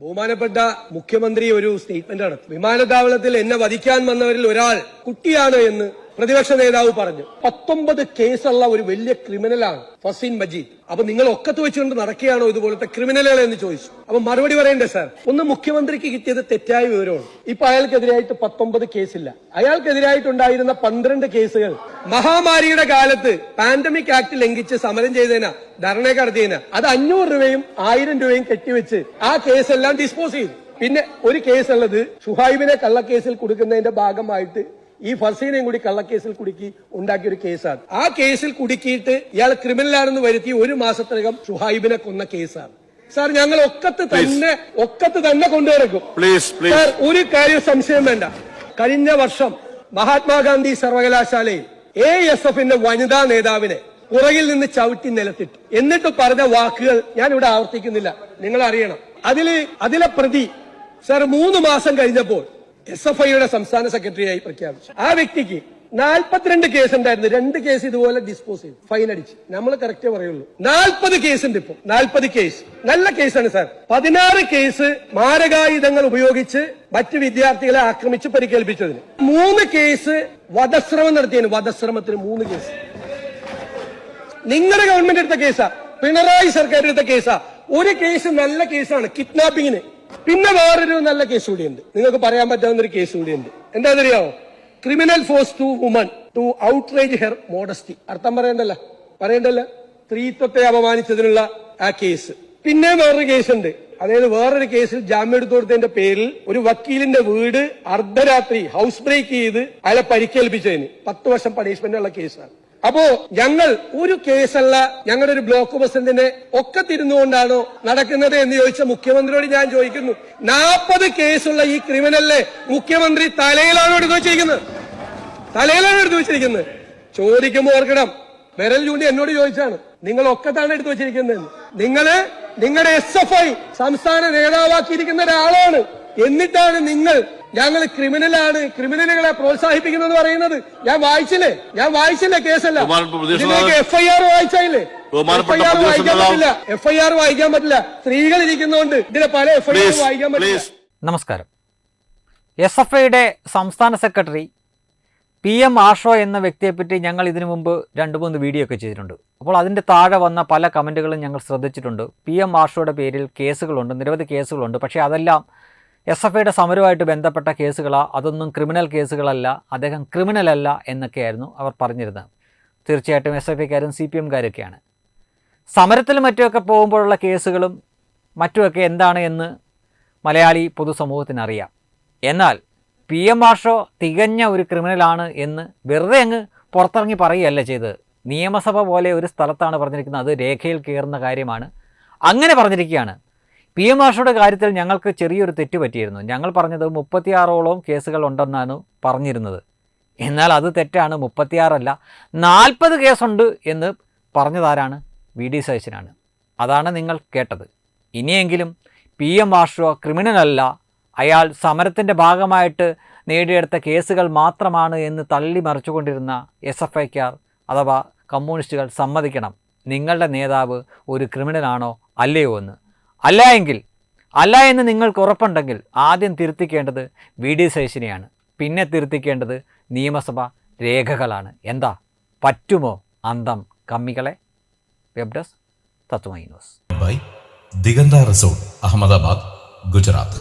ബഹുമാനപ്പെട്ട മുഖ്യമന്ത്രി ഒരു സ്റ്റേറ്റ്മെന്റ് നടത്തി വിമാനത്താവളത്തിൽ എന്നെ വധിക്കാൻ വന്നവരിൽ ഒരാൾ കുട്ടിയാണ് എന്ന് പ്രതിപക്ഷ നേതാവ് പറഞ്ഞു പത്തൊമ്പത് കേസുള്ള ഒരു വലിയ ക്രിമിനലാണ് ഫസീൻ മജീദ്. അപ്പൊ നിങ്ങൾ ഒക്കത്ത് വെച്ചുകൊണ്ട് നടക്കുകയാണോ ഇതുപോലത്തെ ക്രിമിനലുകൾ എന്ന് ചോദിച്ചു. അപ്പൊ മറുപടി പറയണ്ടേ സാർ? ഒന്ന് മുഖ്യമന്ത്രിക്ക് കിട്ടിയത് തെറ്റായ വിവരമാണ്. ഇപ്പൊ അയാൾക്കെതിരായിട്ട് പത്തൊമ്പത് കേസില്ല. അയാൾക്കെതിരായിട്ടുണ്ടായിരുന്ന പന്ത്രണ്ട് കേസുകൾ മഹാമാരിയുടെ കാലത്ത് പാൻഡമിക് ആക്ട് ലംഘിച്ച് സമരം ചെയ്തതിനാ ധർണ അത് അഞ്ഞൂറ് രൂപയും ആയിരം രൂപയും കെട്ടിവെച്ച് ആ കേസെല്ലാം ഡിസ്പോസ് ചെയ്തു. പിന്നെ ഒരു കേസുള്ളത് ഷുഹൈബിനെ കള്ളക്കേസിൽ കൊടുക്കുന്നതിന്റെ ഭാഗമായിട്ട് ഈ ഫസീനയും കൂടി കള്ളക്കേസിൽ കുടുക്കി ഉണ്ടാക്കിയ ഒരു കേസാണ്. ആ കേസിൽ കുടുക്കിയിട്ട് ഇയാൾ ക്രിമിനലാണെന്ന് വരുത്തി ഒരു മാസത്തിനകം ഷുഹൈബിനെ കൊന്ന കേസാണ്. സാർ ഞങ്ങൾ ഒക്കത്ത് തന്നെ ഒക്കത്ത് തന്നെ കൊണ്ടുവരക്കും സാർ ഒരു കാര്യം സംശയം വേണ്ട. കഴിഞ്ഞ വർഷം മഹാത്മാഗാന്ധി സർവകലാശാലയിൽ എ എസ് എഫിന്റെ വനിതാ നേതാവിനെ പുറകിൽ നിന്ന് ചവിട്ടി നിലത്തിട്ടു. എന്നിട്ട് പറഞ്ഞ വാക്കുകൾ ഞാൻ ഇവിടെ ആവർത്തിക്കുന്നില്ല. നിങ്ങൾ അറിയണം അതിൽ അതിലെ പ്രതി സാർ മൂന്ന് മാസം കഴിഞ്ഞപ്പോൾ എസ് എഫ് ഐയുടെ സംസ്ഥാന സെക്രട്ടറിയായി പ്രഖ്യാപിച്ചു. ആ വ്യക്തിക്ക് നാൽപ്പത്തിരണ്ട് കേസ് ഉണ്ടായിരുന്നു. രണ്ട് കേസ് ഇതുപോലെ ഡിസ്പോസ് ചെയ്തു. ഫൈൻ അടിച്ച്. നമ്മൾ കറക്റ്റേ പറയുള്ളൂ. നാൽപ്പത് കേസ് ഉണ്ട് ഇപ്പൊ. നാൽപ്പത് കേസ് നല്ല കേസാണ് സാർ. പതിനാറ് കേസ് മാരകായുധങ്ങൾ ഉപയോഗിച്ച് മറ്റ് വിദ്യാർത്ഥികളെ ആക്രമിച്ച് പരിക്കേൽപ്പിച്ചതിന്. മൂന്ന് കേസ് വധശ്രമം നടത്തിയതിന്. വധശ്രമത്തിന് മൂന്ന് കേസ് നിങ്ങളുടെ ഗവൺമെന്റ് എടുത്ത കേസാ പിണറായി സർക്കാർ എടുത്ത കേസാ ഒരു കേസ് നല്ല കേസാണ് കിഡ്നാപ്പിങ്ങിന് പിന്നെ വേറൊരു നല്ല കേസ് കൂടിയുണ്ട്. നിങ്ങൾക്ക് പറയാൻ പറ്റാവുന്ന ഒരു കേസ് കൂടിയുണ്ട്. എന്താണെന്നറിയാമോ criminal force to woman to outrage her modesty അർത്ഥം പറയണ്ടല്ല? പറയണ്ടല്ല? സ്ത്രീത്വത്തെ അപമാനിച്ചതിനുള്ള ആ കേസ് പിന്നെ വേറൊരു കേസുണ്ട് അതായത് വേറൊരു കേസിൽ ജാമ്യം എടുത്തു കൊടുത്തതിന്റെ പേരിൽ ഒരു വക്കീലിന്റെ വീട് അർദ്ധരാത്രി ഹൗസ് ബ്രേക്ക് ചെയ്ത് അയാളെ പരിക്കേൽപ്പിച്ചതിന്. പത്ത് വർഷം പണിഷ്മെന്റ് ഉള്ള കേസാണ് അപ്പോ ഞങ്ങൾ ഒരു കേസല്ല ഞങ്ങളുടെ ഒരു ബ്ലോക്ക് പ്രസിഡന്റിനെ ഒക്കെ തിരുന്നുകൊണ്ടാണോ നടക്കുന്നത് എന്ന് ചോദിച്ച മുഖ്യമന്ത്രിയോട് ഞാൻ ചോദിക്കുന്നു. നാൽപ്പത് കേസുള്ള ഈ ക്രിമിനലിനെ മുഖ്യമന്ത്രി തലയിലാണ് എടുത്തു വെച്ചിരിക്കുന്നത്? തലയിലാണ് എടുത്തു വെച്ചിരിക്കുന്നത്? ചോദിക്കുമ്പോൾ ഓർക്കണം വിരൽ ചൂണ്ടി എന്നോട് ചോദിച്ചാണ് നിങ്ങൾ ഒക്കത്താണ് എടുത്തു വെച്ചിരിക്കുന്നത് നിങ്ങൾ നിങ്ങളുടെ എസ് എഫ് ഐ സംസ്ഥാന നേതാവാക്കിയിരിക്കുന്ന ഒരാളാണ്. എന്നിട്ടാണ് നിങ്ങൾ ഞങ്ങൾ ക്രിമിനലാണ്. ക്രിമിനലുകളെ പ്രോത്സാഹിപ്പിക്കുന്നത് പറയുന്നത്. ഞാൻ വായിച്ചില്ലേ? ഞാൻ വായിച്ചില്ലേ കേസല്ല? ഇതിലേക്ക് എഫ്ഐആർ വായിച്ചായില്ലേ? ബഹുമാനപ്പെട്ട എഫ്ഐആർ വായിക്കാൻ പറ്റില്ല. എഫ്ഐആർ വായിക്കാൻ പറ്റില്ല. സ്ത്രീകൾ ഇരിക്കുന്നതുകൊണ്ട് ഇതിലെ പല എഫ്ഐആർ വായിക്കാൻ പറ്റില്ല. പ്ലീസ് നമസ്കാരം. എസ് എഫ് ഐയുടെ സംസ്ഥാന സെക്രട്ടറി പി എം ആഷോ എന്ന വ്യക്തിയെപ്പറ്റി ഞങ്ങൾ ഇതിനു മുമ്പ് രണ്ട് മൂന്ന് വീഡിയോ ഒക്കെ ചെയ്തിട്ടുണ്ട്. അപ്പോൾ അതിന്റെ താഴെ വന്ന പല കമന്റുകളും ഞങ്ങൾ ശ്രദ്ധിച്ചിട്ടുണ്ട്. പി എം ആഷോയുടെ പേരിൽ കേസുകളുണ്ട് നിരവധി കേസുകളുണ്ട്. പക്ഷേ അതെല്ലാം എസ് എഫ് ഐയുടെ സമരവുമായിട്ട് ബന്ധപ്പെട്ട കേസുകളാ അതൊന്നും ക്രിമിനൽ കേസുകളല്ല അദ്ദേഹം ക്രിമിനലല്ല എന്നൊക്കെയായിരുന്നു അവർ പറഞ്ഞിരുന്നത്. തീർച്ചയായിട്ടും എസ് എഫ് ഐക്കാരും സി പി എംകാരൊക്കെയാണ് സമരത്തിലും മറ്റുമൊക്കെ പോകുമ്പോഴുള്ള കേസുകളും മറ്റുമൊക്കെ എന്താണ് എന്ന് മലയാളി പൊതുസമൂഹത്തിനറിയാം. എന്നാൽ പി എം മാഷോ തികഞ്ഞ ഒരു ക്രിമിനലാണ് എന്ന് വെറുതെ അങ്ങ് പുറത്തിറങ്ങി പറയുകയല്ല ചെയ്തത്. നിയമസഭ പോലെ ഒരു സ്ഥലത്താണ് പറഞ്ഞിരിക്കുന്നത്. അത് രേഖയിൽ കയറുന്ന കാര്യമാണ്. അങ്ങനെ പറഞ്ഞിരിക്കുകയാണ്. പി എം ആഷയുടെ കാര്യത്തിൽ ഞങ്ങൾക്ക് ചെറിയൊരു തെറ്റ് പറ്റിയിരുന്നു. ഞങ്ങൾ പറഞ്ഞത് മുപ്പത്തിയാറോളം കേസുകൾ ഉണ്ടെന്നാണ് പറഞ്ഞിരുന്നത്. എന്നാൽ അത് തെറ്റാണ് മുപ്പത്തിയാറല്ല. നാൽപ്പത് കേസുണ്ട് എന്ന് പറഞ്ഞതാരാണ്? V D സതീശനാണ്. അതാണ് നിങ്ങൾ കേട്ടത്. ഇനിയെങ്കിലും പി എം ആഷോ ക്രിമിനലല്ല അയാൾ സമരത്തിന്റെ ഭാഗമായിട്ട് നേടിയെടുത്ത കേസുകൾ മാത്രമാണ് എന്ന് തള്ളി മറിച്ചുകൊണ്ടിരുന്ന എസ് എഫ് ഐക്കാർ അഥവാ കമ്മ്യൂണിസ്റ്റുകൾ സമ്മതിക്കണം. നിങ്ങളുടെ നേതാവ് ഒരു ക്രിമിനലാണോ അല്ലയോ എന്ന്. അല്ല എങ്കിൽ അല്ല എന്ന് നിങ്ങൾക്ക് ഉറപ്പുണ്ടെങ്കിൽ ആദ്യം തിരുത്തിക്കേണ്ടത് വി ഡി സതീശനെയാണ് പിന്നെ തിരുത്തിക്കേണ്ടത് നിയമസഭ രേഖകളാണ്. എന്താ? പറ്റുമോ അന്തം? കമ്മികളെ web desk Tatvamayi news. By Diganta resort Ahmedabad Gujarat.